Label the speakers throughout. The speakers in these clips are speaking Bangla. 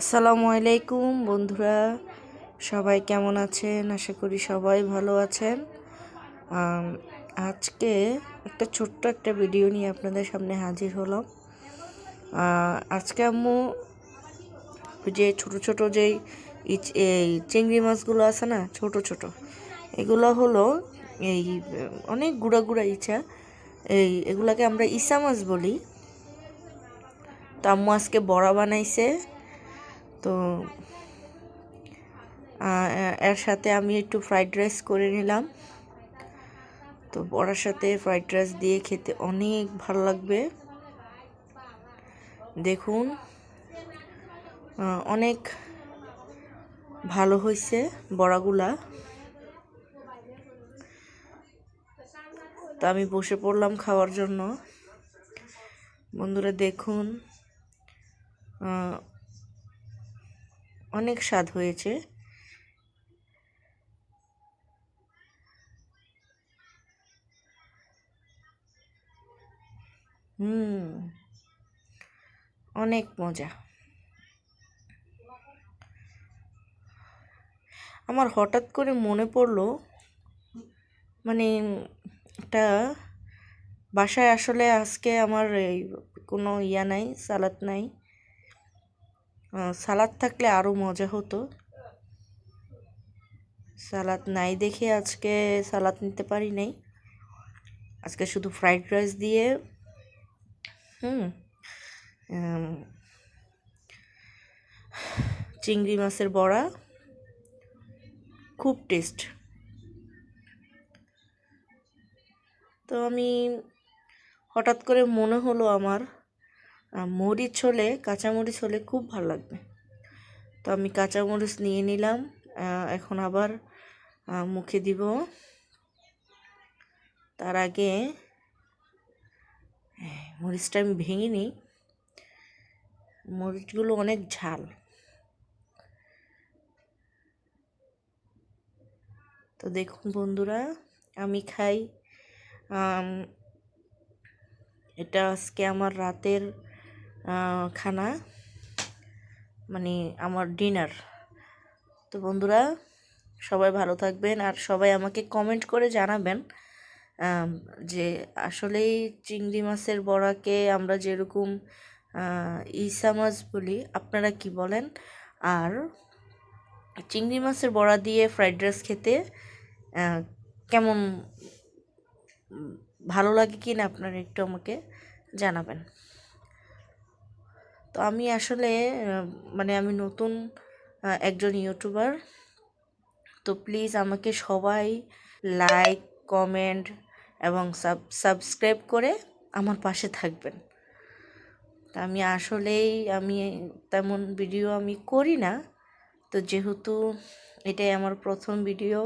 Speaker 1: আসসালামু আলাইকুম বন্ধুরা, সবাই কেমন আছেন? আশা করি সবাই ভালো আছেন। আজকে একটা ছোট্ট একটা ভিডিও নিয়ে আপনাদের সামনে হাজির হলাম। আজকে আম্মু যে ছোট ছোট যেই এই চিংড়ি মাছগুলো আছে না, ছোট ছোট, এগুলো হলো এই, অনেক গুঁড়া গুঁড়া ইচা। এই, এগুলাকে আমরা ইসা মাছ বলি। তো আম্মু আজকে বড়া বানাইছে। তো এর সাথে আমি একটু ফ্রাইড রাইস করে নিলাম। তো বড়ার সাথে ফ্রাইড রাইস দিয়ে খেতে অনেক ভালো লাগবে। দেখুন অনেক ভালো হয়েছে বড়াগুলা। তো আমি বসে পড়লাম খাওয়ার জন্য। বন্ধুরা দেখুন অনেক স্বাদ হয়েছে। হুম, অনেক মজা। আমার হঠাৎ করে মনে পড়ল মানে একটা বাসায় আসলে আজকে আমার এই কোনো ইয়া নাই, সালাদ নাই। সালাদ থাকলে আরও মজা হতো। সালাদ নাই দেখে আজকে সালাদ নিতে পারি নাই। আজকে শুধু ফ্রাইড রাইস দিয়ে, হুম চিংড়ি মাছের বড়া, খুব টেস্ট। তো আমি হঠাৎ করে মনে হলো আমার মরিচ হলে কাঁচামরিচ হলে খুব ভালো লাগবে। তো আমি কাঁচামরিচ নিয়ে নিলাম এখন আবার মুখে দিব। তার আগে মরিচটা আমি ভেঙে নিই। মরিচগুলো অনেক ঝাল। তো দেখুন বন্ধুরা, আমি খাই এটা আজকে আমার রাতের খানা মানে আমার ডিনার তো বন্ধুরা, সবাই ভালো থাকবেন আর সবাই আমাকে কমেন্ট করে জানাবেন যে আসলেই চিংড়ি মাছের বড়াকে আমরা যেরকম ইসা মাছ বলি, আপনারা কি বলেন? আর চিংড়ি মাছের বড়া দিয়ে ফ্রাইড রাইস খেতে কেমন, ভালো লাগে কি না আপনারা একটু আমাকে জানাবেন। তো আমি আসলে মানে আমি নতুন একজন ইউটিউবার। তো প্লিজ আমাকে সবাই লাইক কমেন্ট এবং সাব সাবস্ক্রাইব করে আমার পাশে থাকবেন। তা আমি আসলেই, আমি তেমন ভিডিও আমি করি না। তো যেহেতু এটাই আমার প্রথম ভিডিও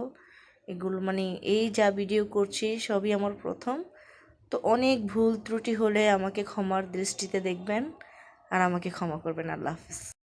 Speaker 1: এগুলো মানে এই যা ভিডিও করছি সবই আমার প্রথম। তো অনেক ভুল ত্রুটি হলে আমাকে ক্ষমার দৃষ্টিতে দেখবেন। আর আমাকে ক্ষমা করবেন আল্লাহ হাফিজ।